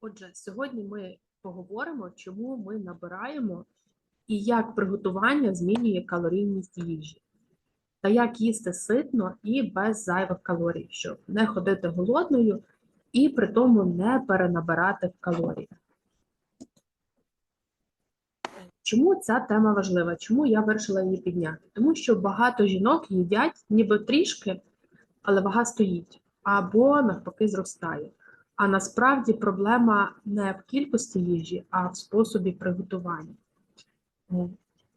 Отже, сьогодні ми поговоримо, чому ми набираємо і як приготування змінює калорійність їжі, та як їсти ситно і без зайвих калорій, щоб не ходити голодною і при тому не перенабирати в калоріях. Чому ця тема важлива? Чому я вирішила її підняти? Тому що багато жінок їдять ніби трішки, але вага стоїть, або навпаки зростає. А насправді проблема не в кількості їжі, а в способі приготування. Е,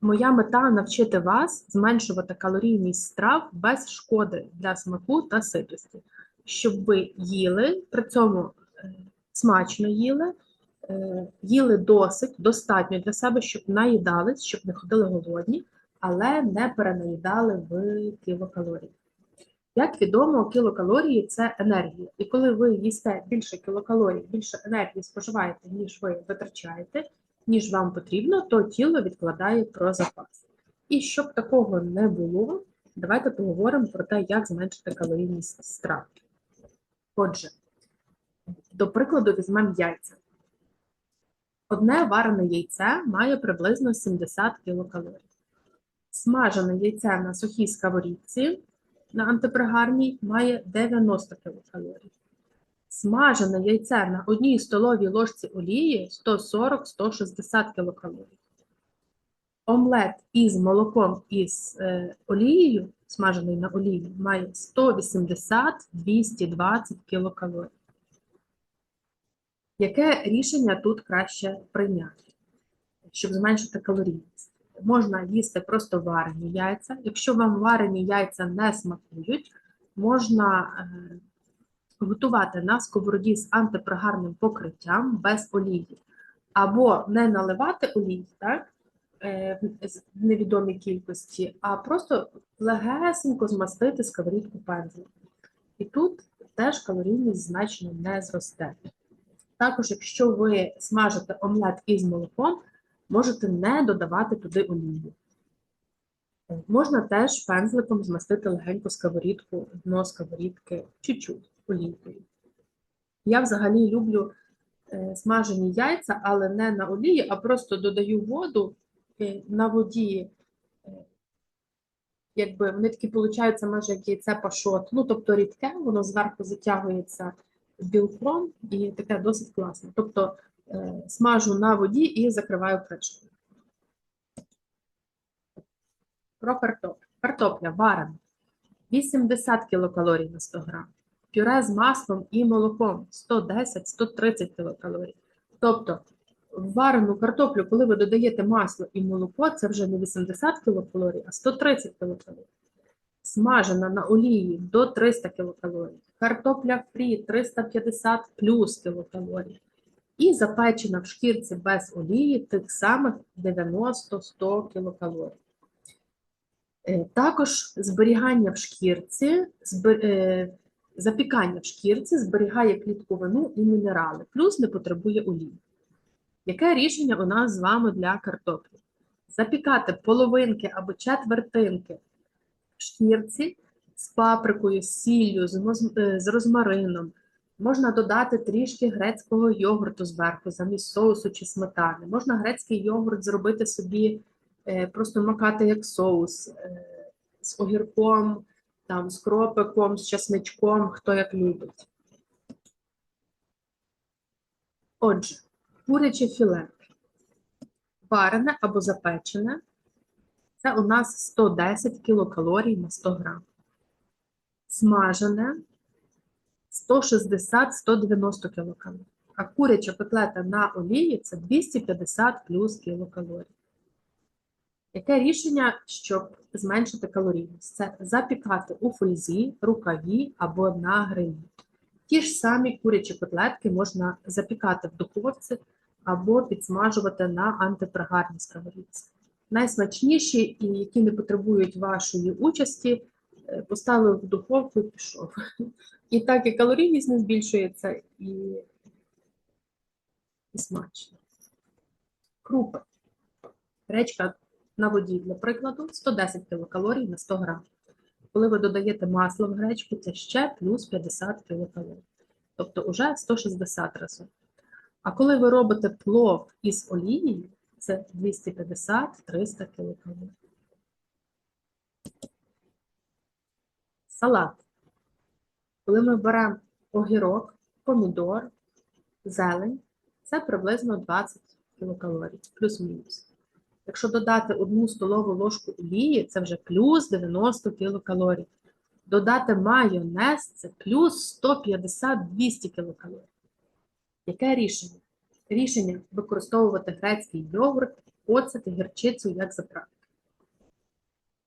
Моя мета навчити вас зменшувати калорійність страв без шкоди для смаку та ситості, щоб ви їли, при цьому е, смачно їли, е, їли досить, достатньо для себе, щоб наїдались, щоб не ходили голодні, але не перенаїдали в кілокалорії. Як відомо, кілокалорії це енергія. І коли ви їсте більше кілокалорій, більше енергії споживаєте, ніж ви витрачаєте, ніж вам потрібно, то тіло відкладає про запас. І щоб такого не було, давайте поговоримо про те, як зменшити калорійність страв. Отже, до прикладу, візьмемо яйця. Одне варене яйце має приблизно 70 кілокалорій. Смажене яйце на сухій сковорідці на антипригарній має 90 кілокалорій. Смажене яйце на одній столовій ложці олії 140-160 кілокалорій. Омлет із молоком із е, олією, смажений на олії, має 180-220 кілокалорій. Яке рішення тут краще прийняти, щоб зменшити калорійність? Можна їсти просто варені яйця. Якщо вам варені яйця не смакують, можна е, готувати на сковороді з антипригарним покриттям без олії. Або не наливати олій, так, е, в невідомій кількості, а просто легесенько змастити сковорідку пензлем. І тут теж калорійність значно не зросте. Також, якщо ви смажите омлет із молоком, можете не додавати туди олію. Можна теж пензликом змастити легенько сковорідку, дно сковорідки, чуть-чуть олійкою. Я взагалі люблю е, смажені яйця, але не на олії, а просто додаю воду е, на воді, е, якби вони такі получаються майже як яйце пашот. Ну, тобто рідке, воно зверху затягується білком і таке досить класне. Тобто смажу на воді і закриваю кришкою. Про картоплю. Картопля варена. 80 кілокалорій на 100 грам. Пюре з маслом і молоком 110-130 кілокалорій. Тобто, в варену картоплю, коли ви додаєте масло і молоко, це вже не 80 кілокалорій, а 130 кілокалорій. Смажена на олії до 300 кілокалорій. Картопля фрі 350 плюс кілокалорій. І запечена в шкірці без олії тих самих 90-100 кілокалорій. Е, Також зберігання в шкірці, е, запікання в шкірці зберігає клітковину і мінерали, плюс не потребує олії. Яке рішення у нас з вами для картоплі? Запікати половинки або четвертинки в шкірці з паприкою, з сіллю, з, е, з розмарином. Можна додати трішки грецького йогурту зверху, замість соусу чи сметани. Можна грецький йогурт зробити собі, е, просто макати як соус е, з огірком, там, з кропиком, з часничком, хто як любить. Отже, куряче філе. Варене або запечене. Це у нас 110 кілокалорій на 100 грам. Смажене 160-190 кілокалорій. А куряча котлета на олії це 250 плюс кілокалорій. Яке рішення, щоб зменшити калорійність? Це запікати у фользі, рукаві або на грилі. Ті ж самі курячі котлетки можна запікати в духовці або підсмажувати на антипригарній сковорідці. Найсмачніші і які не потребують вашої участі, поставив в духовку і пішов. І так і калорійність не збільшується, і, і смачно. Крупи. Гречка на воді, для прикладу, 110 кілокалорій на 100 грам. Коли ви додаєте масло в гречку, це ще плюс 50 кілокалорій. Тобто вже 160 разів. А коли ви робите плов із олією, це 250-300 кілокалорій. Салат. Коли ми беремо огірок, помідор, зелень, це приблизно 20 кілокалорій, плюс-мінус. Якщо додати одну столову ложку олії, це вже плюс 90 кілокалорій. Додати майонез це плюс 150-200 кілокалорій. Яке рішення? Рішення використовувати грецький йогурт, оцет і гірчицю як заправку.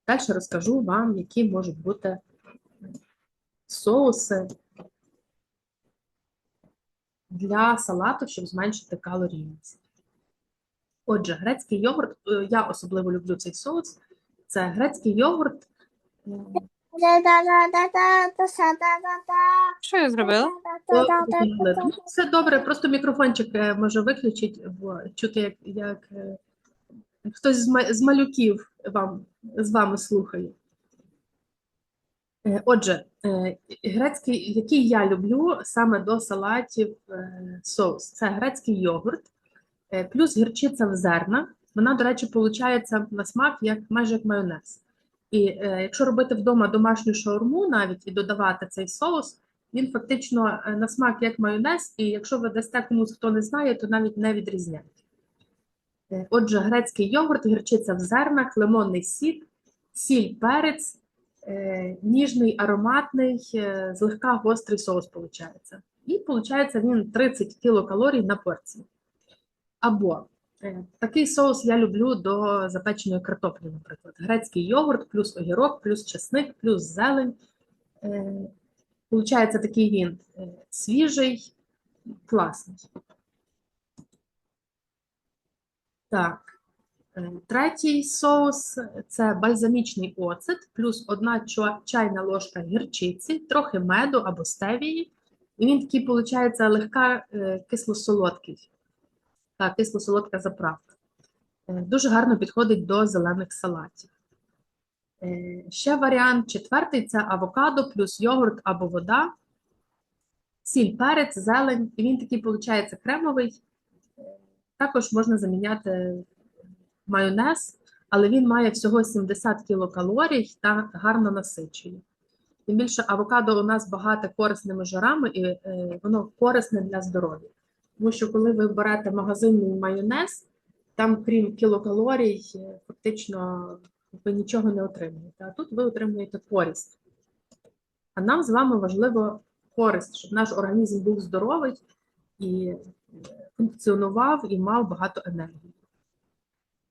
Далі розкажу вам, які можуть бути соуси для салату, щоб зменшити калорійність. Отже, грецький йогурт, е, я особливо люблю цей соус. Це грецький йогурт. е, Що я зробила? Ну, Все добре, просто мікрофончик е, може виключить, бо чути, як, як е, хтось з малюків вам, з вами слухає. Е, Отже, е, грецький, який я люблю саме до салатів е, соус, це грецький йогурт, плюс гірчиця в зернах. Вона, до речі, виходить на смак як майже як майонез. І якщо робити вдома домашню шаурму навіть і додавати цей соус, він фактично на смак як майонез, і якщо ви дасте комусь, хто не знає, то навіть не відрізняють. Е, Отже, грецький йогурт, гірчиця в зернах, лимонний сік, сіль, перець, ніжний, ароматний, е, злегка гострий соус виходить. І виходить він 30 кілокалорій на порцію. Або е, такий соус я люблю до запеченої картоплі, наприклад. Грецький йогурт, плюс огірок, плюс чесник, плюс зелень. Е, Получається такий він е, свіжий, класний. Так. Третій соус це бальзамічний оцет, плюс одна чайна ложка гірчиці, трохи меду або стевії. І він такий, виходить, легка е, кисло-солодкий. Так, кисло-солодка заправка. Е, Дуже гарно підходить до зелених салатів. Е, Ще варіант четвертий це авокадо плюс йогурт або вода, сіль, перець, зелень. І він такий, виходить, кремовий. Також можна заміняти майонез, але він має всього 70 кілокалорій та гарно насичує. Тим більше авокадо у нас багате корисними жирами, і е, воно корисне для здоров'я. Тому що коли ви берете магазинний майонез, там, крім кілокалорій, е, фактично ви нічого не отримуєте. А тут ви отримуєте користь. А нам з вами важливо користь, щоб наш організм був здоровий і е, функціонував і мав багато енергії.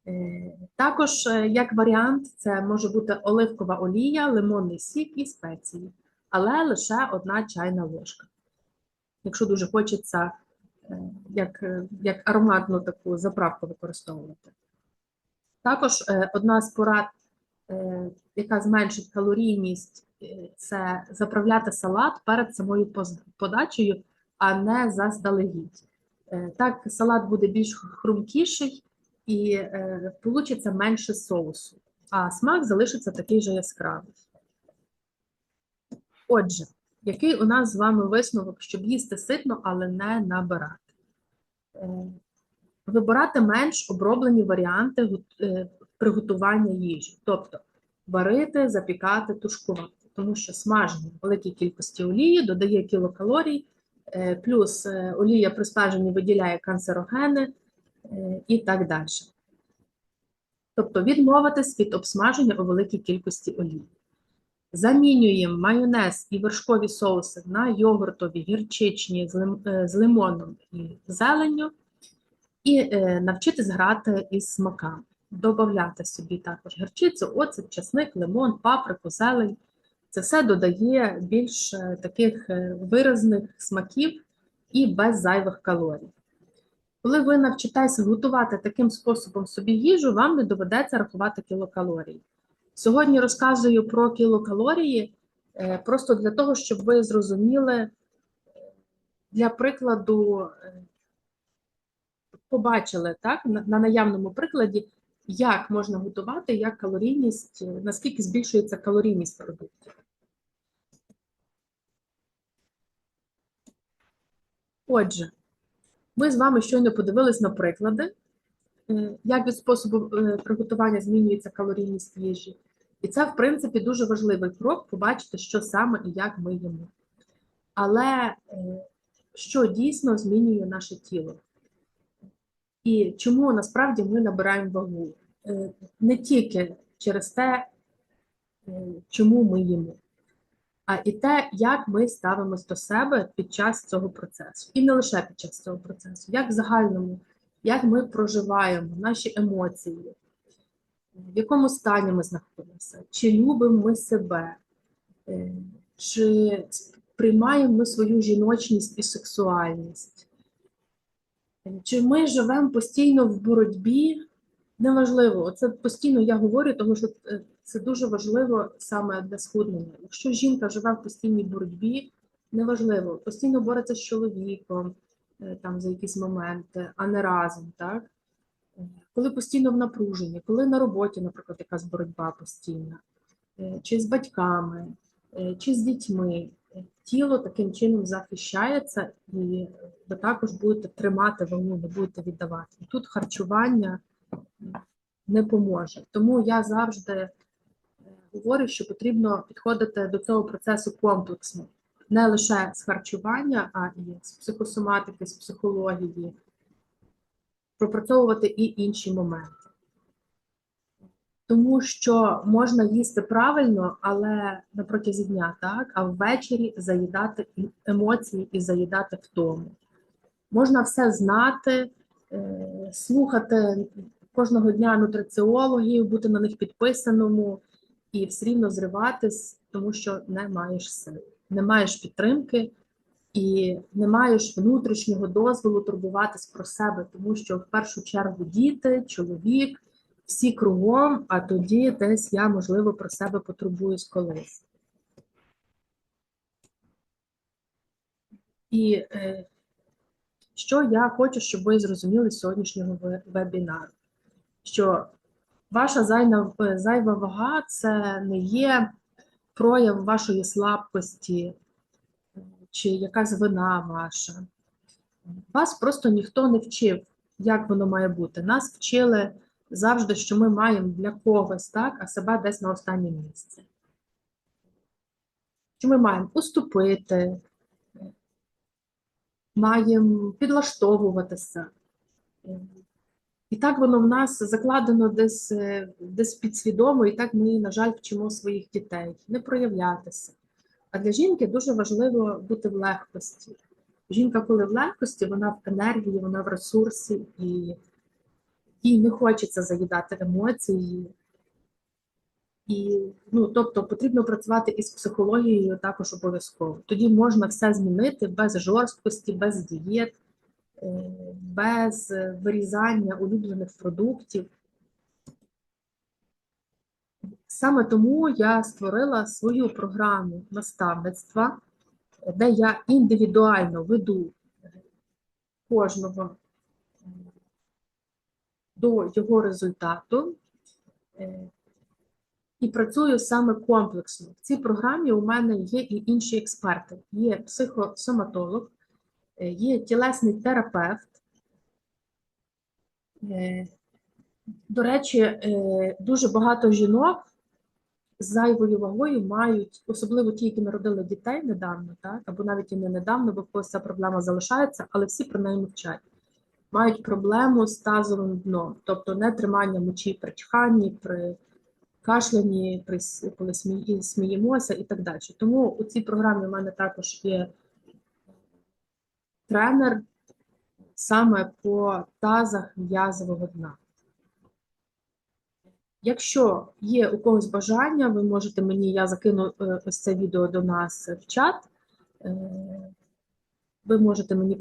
Е, Також, е, як варіант, це може бути оливкова олія, лимонний сік і спеції, але лише одна чайна ложка. Якщо дуже хочеться е, як, як ароматну таку заправку використовувати. Також одна з порад, яка зменшить калорійність, це заправляти салат перед самою подачею, а не заздалегідь. Так салат буде більш хрумкіший і е, получиться менше соусу, а смак залишиться такий же яскравий. Отже, який у нас з вами висновок, щоб їсти ситно, але не набирати? Е, Вибирати менш оброблені варіанти е, приготування їжі, тобто варити, запікати, тушкувати, тому що смаження великій кількості олії додає кілокалорій, е, плюс олія при смаженні виділяє канцерогени і так далі. Тобто відмовитись від обсмаження у великій кількості олії. Замінюємо майонез і вершкові соуси на йогуртові, гірчичні з, е, лимоном і зеленню, і е, навчитись грати із смаками. Добавляти собі також гірчицю, оцет, чесник, лимон, паприку, зелень. Це все додає більш е, таких е, виразних смаків і без зайвих калорій. Коли ви навчитеся готувати таким способом собі їжу, вам не доведеться рахувати кілокалорії. Сьогодні розказую про кілокалорії е, просто для того, щоб ви зрозуміли, е, для прикладу, е, побачили так, на, на наявному прикладі, як можна готувати, як калорійність, наскільки збільшується калорійність продуктів. Отже, Ми з вами щойно подивились на приклади, е, як від способу е, приготування змінюється калорійність їжі. І це, в принципі, дуже важливий крок побачити, що саме і як ми їмо. Але е, що дійсно змінює наше тіло? І чому насправді ми набираємо вагу? Не тільки через те, чому ми їмо, і те, як ми ставимось до себе під час цього процесу. І не лише під час цього процесу, як в загальному, як ми проживаємо наші емоції, в якому стані ми знаходимося, чи любимо ми себе, е, чи приймаємо ми свою жіночність і сексуальність, е, чи ми живемо постійно в боротьбі. Неважливо, це постійно я говорю, тому що е, це дуже важливо саме для схуднення. Якщо жінка живе в постійній боротьбі, неважливо, постійно бореться з чоловіком е, там за якісь моменти, а не разом, так? Е, Коли постійно в напруженні, коли на роботі, наприклад, якась боротьба постійна, чи з батьками, чи з дітьми, тіло таким чином захищається, і ви також будете тримати вагу, не будете віддавати. Тут харчування не поможе. Тому я завжди е, говорю, що потрібно підходити до цього процесу комплексно, не лише з харчування, а і з психосоматики, з психології, пропрацьовувати і інші моменти. Тому що можна їсти правильно, але на протязі дня, так, а ввечері заїдати емоції і заїдати втому. Можна все знати, е, слухати кожного дня нутриціологів, бути на них підписаному і все рівно зриватись, тому що не маєш сил, не маєш підтримки і не маєш внутрішнього дозволу турбуватись про себе, тому що в першу чергу діти, чоловік, всі кругом, а тоді десь я, можливо, про себе потурбуюсь колись. І е, що я хочу, щоб ви зрозуміли з сьогоднішнього вебінару? Що ваша зайна, е, зайва вага це не є прояв вашої слабкості е, чи якась вина ваша. Вас просто ніхто не вчив, як воно має бути. Нас вчили завжди, що ми маємо для когось, так, а себе десь на останнє місце. Що ми маємо уступити, маємо підлаштовуватися. І так воно в нас закладено десь, е, десь підсвідомо, і так ми, на жаль, вчимо своїх дітей не проявлятися. А для жінки дуже важливо бути в легкості. Жінка, коли в легкості, вона в енергії, вона в ресурсі, і їй не хочеться заїдати емоції. І, ну, тобто потрібно працювати із психологією також обов'язково. Тоді можна все змінити без жорсткості, без дієт, без вирізання улюблених продуктів. Саме тому я створила свою програму наставництва, де я індивідуально веду кожного до його результату. Е, і працюю саме комплексно. В цій програмі у мене є і інші експерти. Є психосоматолог, є тілесний терапевт. Е, До речі, е, дуже багато жінок з зайвою вагою мають, особливо ті, які народили дітей недавно, так, або навіть і не недавно, бо в когось ця проблема залишається, але всі про неї мовчать. Мають проблему з тазовим дном, тобто не тримання мочі при чханні, при кашлянні, при коли сміємося і так далі. Тому у цій програмі в мене також є тренер саме по тазах м'язового дна. Якщо є у когось бажання, ви можете мені, я закину е, ось це відео до нас в чат. е, Ви можете мені